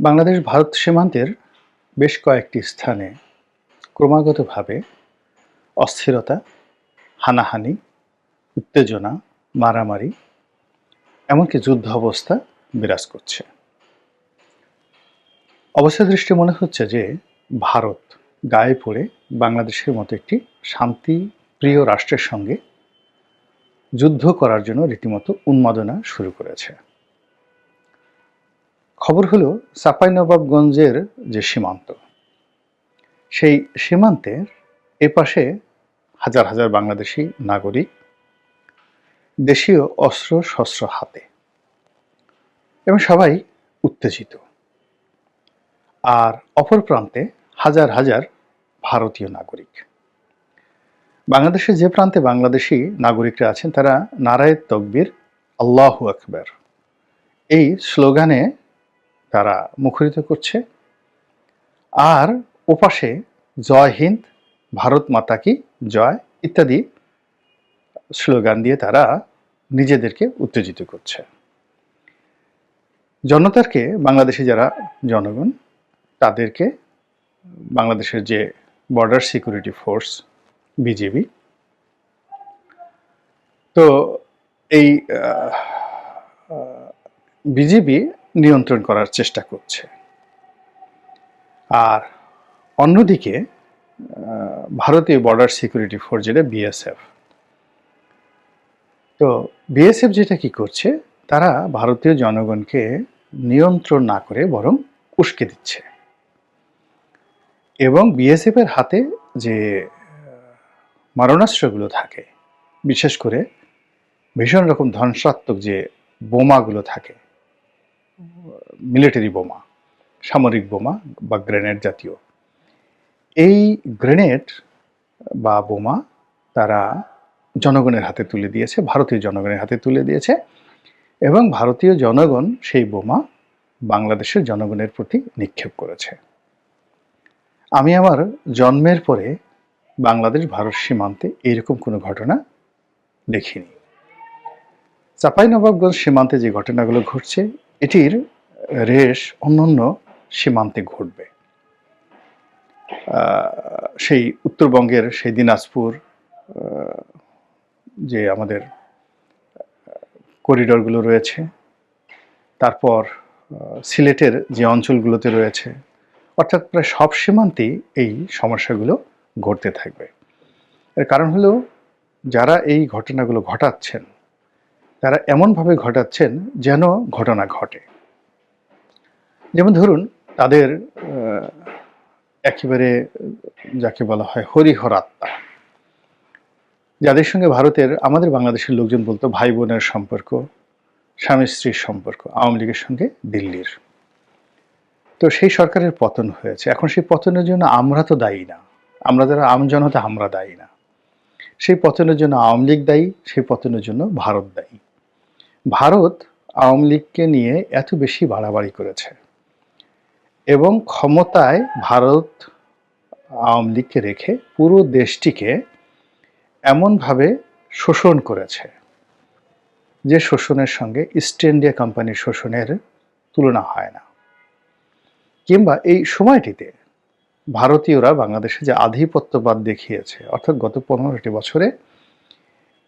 বাংলাদেশ ভারত সীমান্তের বেশ কয়েকটি স্থানে ক্রমাগতভাবে অস্থিরতা, হানাহানি, উত্তেজনা, মারামারি, এমনকি যুদ্ধ অবস্থা বিরাজ করছে। অবস্থা দৃষ্টি মনে হচ্ছে যে ভারত গায়ে পড়ে বাংলাদেশের মতো একটি শান্তি প্রিয় রাষ্ট্রের সঙ্গে যুদ্ধ করার জন্য রীতিমতো উন্মাদনা শুরু করেছে। খবর হলো চাঁপাইনবাবগঞ্জের যে সীমান্ত, সেই সীমান্তের এপাশে হাজার হাজার বাংলাদেশি নাগরিক দেশীয় অস্ত্র শস্ত্র হাতে এবং সবাই উত্তেজিত। আর অপর প্রান্তে হাজার হাজার ভারতীয় নাগরিক। বাংলাদেশের যে প্রান্তে বাংলাদেশি নাগরিকরা আছেন, তারা নারায়ের তকবীর, আল্লাহু আকবর। এই স্লোগানে তারা মুখরিত করছে। আর ওপাশে জয় হিন্দ, ভারত মাতা কি জয় ইত্যাদি স্লোগান দিয়ে তারা নিজেদেরকে উত্তেজিত করছে। জনতারকে, বাংলাদেশে যারা জনগণ, তাদেরকে বাংলাদেশের যে বর্ডার সিকিউরিটি ফোর্স বিজেপি তো এই বিজেপি নিয়ন্ত্রণ করার চেষ্টা করছে। আর অন্যদিকে ভারতীয় বর্ডার সিকিউরিটি ফোর্স যেটা বিএসএফ তো বিএসএফ যেটা কি করছে, তারা ভারতীয় জনগণকে নিয়ন্ত্রণ না করে বরং উস্কে দিচ্ছে। এবং বিএসএফ এর হাতে যে মারণাস্ত্রগুলো থাকে, বিশেষ করে ভীষণ রকম ধ্বংসাত্মক যে বোমাগুলো থাকে মিলিটারি বোমা, সামরিক বোমা বা গ্রেনেড জাতীয়। এই গ্রেনেড বা বোমা তারা জনগণের হাতে তুলে দিয়েছে, ভারতীয় জনগণের হাতে তুলে দিয়েছে এবং ভারতীয় জনগণ সেই বোমা বাংলাদেশের জনগণের প্রতি নিক্ষেপ করেছে। আমি আমার জন্মের পরে বাংলাদেশ ভারত সীমান্তে এইরকম কোনো ঘটনা দেখিনি। চাঁপাইনবাবগঞ্জ সীমান্তে যে ঘটনাগুলো ঘটছে এটির রেশ অন্যান্য সীমান্তে ঘটবে। সেই উত্তরবঙ্গের সেই দিনাজপুর যে আমাদের করিডরগুলো রয়েছে, তারপর সিলেটের যে অঞ্চলগুলোতে রয়েছে, অর্থাৎ প্রায় সব সীমান্তেই এই সমস্যাগুলো ঘটতে থাকবে। এর কারণ হলো, যারা এই ঘটনাগুলো ঘটাচ্ছেন তারা এমনভাবে ঘটাচ্ছেন যেন ঘটনা ঘটে। যেমন ধরুন, তাদের একেবারে, যাকে বলা হয় হরিহর আত্মা। যাদের সঙ্গে ভারতের, আমাদের বাংলাদেশের লোকজন বলতো ভাই বোনের সম্পর্ক, স্বামী স্ত্রীর সম্পর্ক, আওয়ামী লীগের সঙ্গে দিল্লির। তো সেই সরকারের পতন হয়েছে। এখন সেই পতনের জন্য আমরা তো দায়ী না। আমরা যারা আমজনতা আমরা দায়ী না। সেই পতনের জন্য আওয়ামী লীগ দায়ী, সেই পতনের জন্য ভারত দায়ী। ভারত আওয়ামী লীগকে নিয়ে এত বেশি বাড়াবাড়ি করেছে এবং ক্ষমতায় ভারত আওয়ামী লীগকে রেখে পুরো দেশটিকে এমনভাবে শোষণ করেছে যে শোষণের সঙ্গে ইস্ট ইন্ডিয়া কোম্পানির শোষণের তুলনা হয় না। কিংবা এই সময়টিতে ভারতীয়রা বাংলাদেশে যে আধিপত্যবাদ দেখিয়েছে, অর্থাৎ গত পনেরোটি বছরে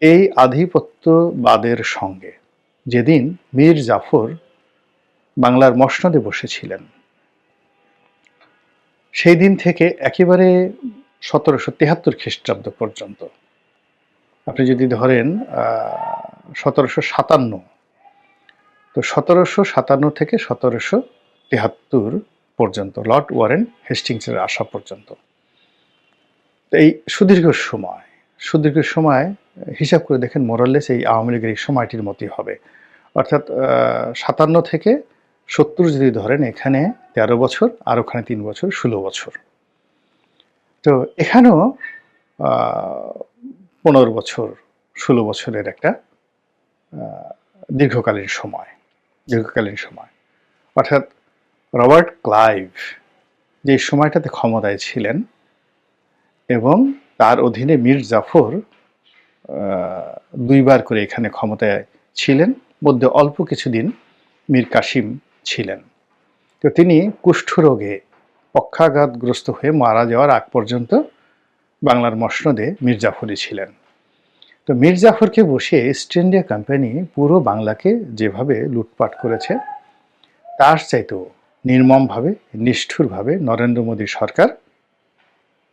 এই আধিপত্যবাদের সঙ্গে যেদিন মীর জাফর বাংলার মসনদে বসেছিলেন। সেই দিন থেকে একেবারে সতেরোশো তেহাত্তর খ্রিস্টাব্দ পর্যন্ত। আপনি যদি ধরেন সতেরোশো সাতান্ন, তো সতেরোশো সাতান্ন থেকে সতেরোশো তেহাত্তর পর্যন্ত, লর্ড ওয়ারেন হেস্টিংসের আসা পর্যন্ত। এই সুদীর্ঘ সময় সুদীর্ঘ সময় হিসাব করে দেখেন মোরাল্লেস এই আওয়ামী লীগের এই সময়টির মতোই হবে। অর্থাৎ সাতান্ন থেকে সত্তর যদি ধরেন, এখানে তেরো বছর, আর ওখানে তিন বছর, ষোলো বছর। তো এখানেও পনেরো বছর, ষোলো বছরের একটা দীর্ঘকালীন সময় দীর্ঘকালীন সময়। অর্থাৎ, রবার্ট ক্লাইভ যে সময়টাতে ক্ষমতায় ছিলেন এবং তার অধীনে মীর জাফর দুইবার করে এখানে ক্ষমতায় ছিলেন। মধ্যে অল্প কিছুদিন মীর কাসিম ছিলেন। তো তিনি কুষ্ঠরোগে পক্ষাঘাতগ্রস্ত হয়ে মারা যাওয়ার আগ পর্যন্ত বাংলার মসনদে মির্জাফরই ছিলেন। তো মির্জাফরকে বসে ইস্ট ইন্ডিয়া কোম্পানি পুরো বাংলাকে যেভাবে লুটপাট করেছে, তার চাইতেও নির্মমভাবে, নিষ্ঠুরভাবে নরেন্দ্র মোদী সরকার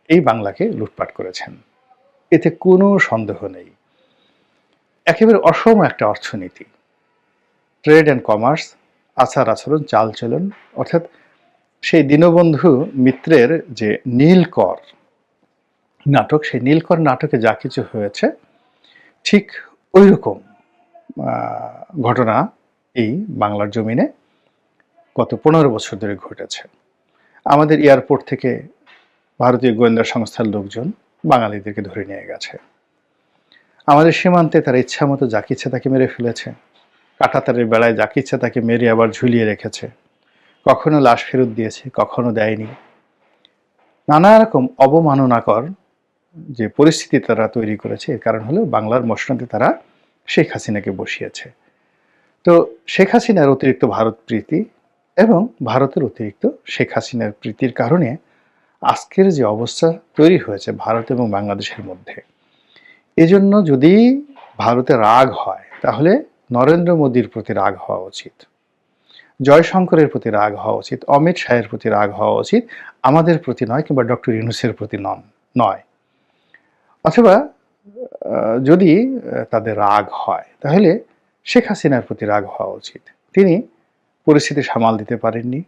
এই বাংলাকে লুটপাট করেছেন। এতে কোনো সন্দেহ নেই। একেবারে অসম একটা অর্থনীতি। ট্রেড অ্যান্ড কমার্স, আচার আচরণ, চালচলন, অর্থাৎ সেই দীনবন্ধু মিত্রের যে নীলকর নাটক, সেই নীলকর নাটকে যা কিছু হয়েছে, ঠিক ওই রকম ঘটনা এই বাংলার জমিনে গত পনেরো বছর ধরে ঘটেছে। আমাদের এয়ারপোর্ট থেকে ভারতীয় গোয়েন্দা সংস্থার লোকজন বাঙালিদেরকে ধরে নিয়ে গেছে। আমাদের সীমান্তে তারা ইচ্ছা মতো যাকে ইচ্ছা তাকে মেরে ফেলেছে কাটাতারের বেলায় যাকে ইচ্ছা তাকে মেরে আবার ঝুলিয়ে রেখেছে। কখনো লাশ ফেরত দিয়েছে, কখনো দেয়নি। নানা রকম অবমাননাকর যে পরিস্থিতি তারা তৈরি করেছে, এর কারণ হলো বাংলার মসনদে তারা শেখ হাসিনাকে বসিয়েছে। তো শেখ হাসিনার অতিরিক্ত ভারত প্রীতি এবং ভারতের অতিরিক্ত শেখ হাসিনার প্রীতির কারণে আজকের যে অবস্থা তৈরি হয়েছে ভারত এবং বাংলাদেশের মধ্যে, এজন্য যদি ভারতে রাগ হয়, তাহলে নরেন্দ্র মোদীর প্রতি রাগ হওয়া উচিত, জয়শঙ্করের প্রতি রাগ হওয়া উচিত, অমিত শাহের প্রতি রাগ হওয়া উচিত, আমাদের প্রতি নয় কিংবা ডক্টর ইউনুসের প্রতি নন, নয়। অথবা যদি তাদের রাগ হয়, তাহলে শেখ হাসিনার প্রতি রাগ হওয়া উচিত। তিনি পরিস্থিতি সামাল দিতে পারেননি,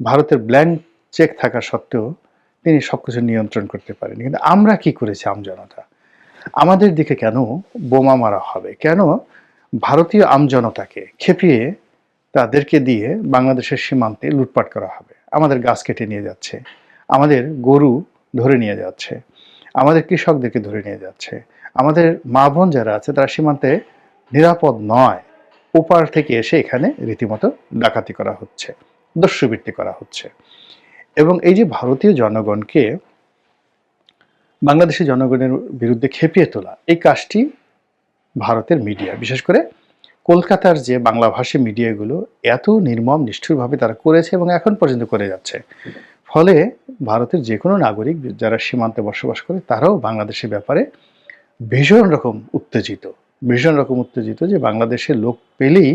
ভারতের ব্ল্যাঙ্ক চেক থাকা সত্ত্বেও তিনি সবকিছু নিয়ন্ত্রণ করতে পারেননি। কিন্তু আমরা কি করেছি, আমজনতা? আমাদের দিকে কেন বোমা মারা হবে? কেন ভারতীয় আমজনতাকে খেপিয়ে তাদেরকে দিয়ে বাংলাদেশের সীমান্তে লুটপাট করা হবে। আমাদের গাছ কেটে নিয়ে যাচ্ছে। আমাদের গরু ধরে নিয়ে যাচ্ছে। আমাদের কৃষকদেরকে ধরে নিয়ে যাচ্ছে। আমাদের মা বোন যারা আছে, তারা সীমান্তে নিরাপদ নয়। ওপার থেকে এসে এখানে রীতিমতো ডাকাতি করা হচ্ছে, দস্যুবৃত্তি করা হচ্ছে। এবং এই যে ভারতীয় জনগণকে বাংলাদেশের জনগণের বিরুদ্ধে খেপিয়ে তোলা, এই কাজটি ভারতের মিডিয়া বিশেষ করে কলকাতার যে বাংলাভাষী মিডিয়াগুলো এত নির্মম, নিষ্ঠুরভাবে তারা করেছে এবং এখন পর্যন্ত করে যাচ্ছে। ফলে ভারতের যে কোনো নাগরিক যারা সীমান্তে বসবাস করে, তারাও বাংলাদেশের ব্যাপারে ভীষণ রকম উত্তেজিত। ভীষণ রকম উত্তেজিত যে বাংলাদেশের লোক পেলেই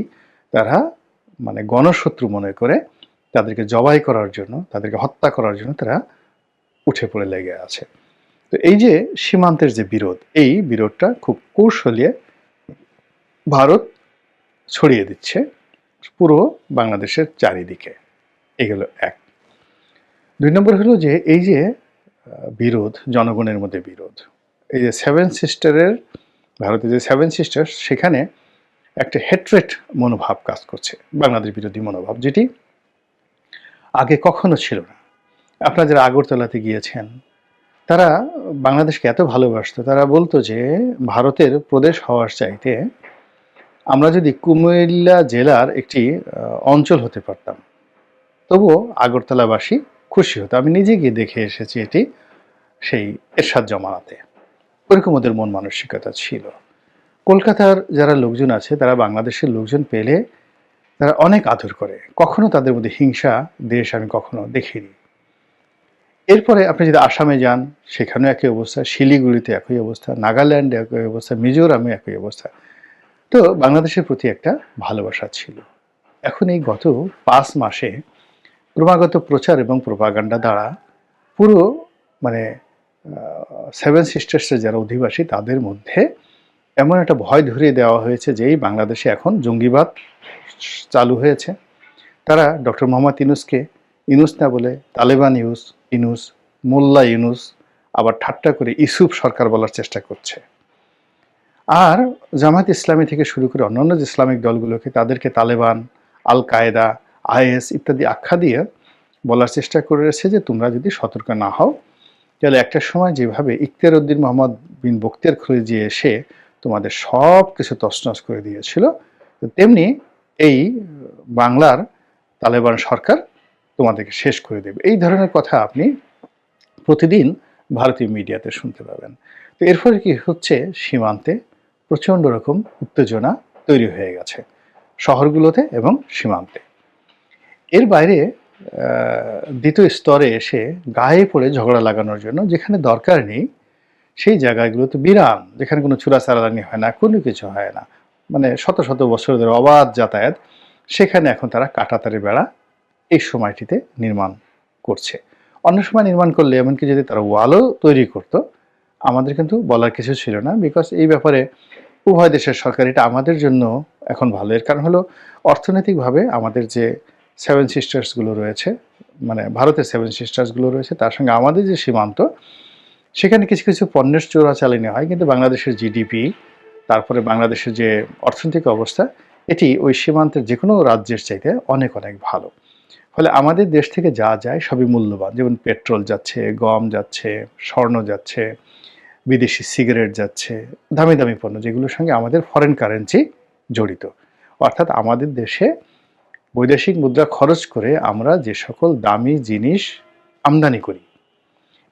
তারা মানে গণশত্রু মনে করে, তাদেরকে জবাই করার জন্য, তাদেরকে হত্যা করার জন্য তারা উঠে পড়ে লেগে আছে। তো এই যে সীমান্তের যে বিরোধ, এই বিরোধটা খুব কৌশলিয়ে ভারত ছড়িয়ে দিচ্ছে পুরো বাংলাদেশের চারিদিকে। এগুলো এক। দুই নম্বর হলো যে, এই যে বিরোধ, জনগণের মধ্যে বিরোধ, এই যে সেভেন সিস্টারের ভারতের যে সেভেন সিস্টার সেখানে একটা হেট্রেট মনোভাব কাজ করছে, বাংলাদেশ বিরোধী মনোভাব, যেটি আগে কখনো ছিল না। আপনারা যারা আগরতলাতে গিয়েছেন, তারা বাংলাদেশকে এত ভালোবাসতো, তারা বলতো যে, ভারতের প্রদেশ হওয়ার চাইতে আমরা যদি কুমিল্লা জেলার একটি অঞ্চল হতে পারতাম, তবুও আগরতলাবাসী খুশি হতো। আমি নিজে গিয়ে দেখে এসেছি এটি, সেই এরশাদ জমানাতে। ওরকম ওদের মন মানসিকতা ছিল। কলকাতার যারা লোকজন আছে, তারা বাংলাদেশের লোকজন পেলে তারা অনেক আদর করে। কখনো তাদের মধ্যে হিংসা, দেশ আমি কখনো দেখিনি। এরপরে আপনি যদি আসামে যান, সেখানেও একই অবস্থা, শিলিগুড়িতে একই অবস্থা, নাগাল্যান্ডে একই অবস্থা, মিজোরামে একই অবস্থা। তো বাংলাদেশের প্রতি একটা ভালোবাসা ছিল। এখন এই গত পাঁচ মাসে ক্রমাগত প্রচার এবং প্রপাগান্ডা দ্বারা পুরো মানে সেভেন সিস্টার্সের যারা অধিবাসী তাদের মধ্যে এমন একটা ভয় ধরিয়ে দেওয়া হয়েছে যে এই বাংলাদেশে এখন জঙ্গিবাদ চালু হয়েছে। তারা ডক্টর মোহাম্মদ ইনুসকে ইনুস না বলে তালেবান ইউস ইনুস মোল্লা ইউনুস, আবার ঠাট্টা করে ইসুফ সরকার বলার চেষ্টা করছে। আর জামাত ইসলামী থেকে শুরু করে অন্যান্য যে ইসলামিক দলগুলোকে তাদেরকে তালেবান আল কায়দা আইএস ইত্যাদি আখ্যা দিয়ে বলার চেষ্টা করেছে যে তোমরা যদি সতর্ক না হও, তাহলে একটা সময় যেভাবে ইকতিয়ার উদ্দিন মোহাম্মদ বিন বক্তিয়ার খুলজি এসে তোমাদের সব কিছু তছনছ করে দিয়েছিল, তেমনি এই বাংলার তালেবান সরকার তোমাদেরকে শেষ করে দেবে। এই ধরনের কথা আপনি প্রতিদিন ভারতীয় মিডিয়াতে শুনতে পাবেন। তো এর ফলে কি হচ্ছে সীমান্তে? প্রচণ্ড রকম উত্তেজনা তৈরি হয়ে গেছে শহরগুলোতে এবং সীমান্তে। এর বাইরে দ্বিতীয় স্তরে এসে গায়ে পড়ে ঝগড়া লাগানোর জন্য যেখানে দরকার নেই, সেই জায়গাগুলোতে বিরাম, যেখানে কোনো চূড়াচালানি হয় না, কোনো কিছু হয় না। মানে শত শত বছর ধরে অবাধ যাতায়াত, সেখানে এখন তারা কাটাতারি বেড়া এই সময়টিতে নির্মাণ করছে। অন্য সময় নির্মাণ করলে এমনকি যদি তারা ওয়ালও তৈরি করতো, আমাদের কিন্তু বলার কিছু ছিল না বিকজ এই ব্যাপারে উভয় দেশের সরকার এটা আমাদের জন্য এখন ভালো। এর কারণ হলো অর্থনৈতিকভাবে আমাদের যে সেভেন সিস্টার্সগুলো রয়েছে মানে ভারতের সেভেন সিস্টার্সগুলো রয়েছে, তার সঙ্গে আমাদের যে সীমান্ত, সেখানে কিছু কিছু পণ্যের চোরাচালানি হয়, কিন্তু বাংলাদেশের জিডিপি তারপরে বাংলাদেশের যে অর্থনৈতিক অবস্থা, এটি ওই সীমান্তের যে কোনো রাজ্যের চাইতে অনেক অনেক ভালো। ফলে আমাদের দেশ থেকে যা যায় সবই মূল্যবান। যেমন পেট্রোল যাচ্ছে, গম যাচ্ছে, স্বর্ণ যাচ্ছে বিদেশি সিগারেট যাচ্ছে, দামি দামি পণ্য, যেগুলোর সঙ্গে আমাদের ফরেন কারেন্সি জড়িত। অর্থাৎ আমাদের দেশে বৈদেশিক মুদ্রা খরচ করে আমরা যে সকল দামি জিনিস আমদানি করি,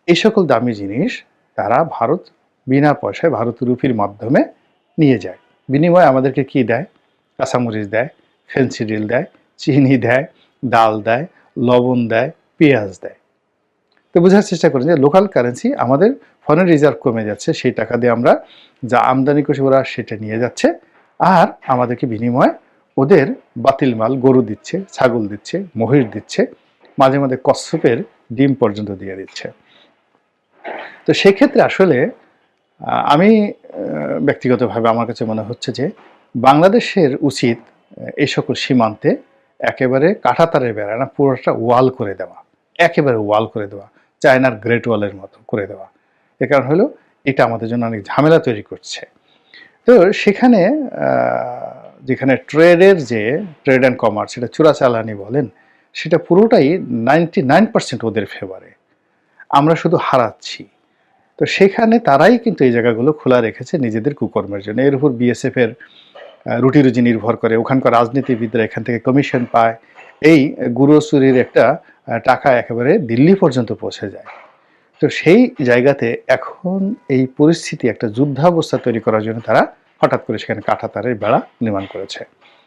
এই সকল দামি জিনিস তারা ভারত, বিনা পয়সায় ভারত রুপির মাধ্যমে নিয়ে যায়। বিনিময়ে আমাদেরকে কি দেয়? কাঁচামরিচ দেয় ফেন্সিডিল দেয়, চিনি দেয়, ডাল দেয়, লবণ দেয়, পেঁয়াজ দেয়। তো বোঝার চেষ্টা করেন যে লোকাল কারেন্সি আমাদের ফরেন রিজার্ভ কমে যাচ্ছে, সেই টাকা দিয়ে আমরা যা আমদানি করছি ওরা সেটা নিয়ে যাচ্ছে। আর আমাদেরকে বিনিময়ে ওদের বাতিল মাল, গরু দিচ্ছে, ছাগল দিচ্ছে, মহিষ দিচ্ছে, মাঝে মাঝে কচ্ছপের ডিম পর্যন্ত দিয়ে দিচ্ছে। তো সেক্ষেত্রে আসলে আমি ব্যক্তিগতভাবে আমার কাছে মনে হচ্ছে যে বাংলাদেশের উচিত এই সকল সীমান্তে একেবারে কাঁটাতারের বেড়া না, পুরোটা ওয়াল করে দেওয়া। একেবারে ওয়াল করে দেওয়া। চায়নার গ্রেট ওয়ালের মতো করে দেওয়া। এ কারণ হলো এটা আমাদের জন্য অনেক ঝামেলা তৈরি করছে। তো সেখানে যেখানে ট্রেডের যে ট্রেড অ্যান্ড কমার্স সেটা চোরাচালানি বলেন, সেটা পুরোটাই নাইনটি নাইন পার্সেন্ট ওদের ফেভারে আমরা শুধু হারাচ্ছি। তো সেখানে তারাই কিন্তু এই জায়গাগুলো খোলা রেখেছে নিজেদের কুকর্মের জন্য। এর উপর বিএসএফ এর রুটি রুজি নির্ভর করে। ওখানকার রাজনীতিবিদরা এখান থেকে কমিশন পায়। এই গুঁড়ো চুরির একটা টাকা একেবারে দিল্লি পর্যন্ত পৌঁছে যায়। তো সেই জায়গাতে এখন এই পরিস্থিতি, একটা যুদ্ধাবস্থা তৈরি করার জন্য তারা হঠাৎ করে সেখানে কাঁটাতারের বেড়া নির্মাণ করেছে।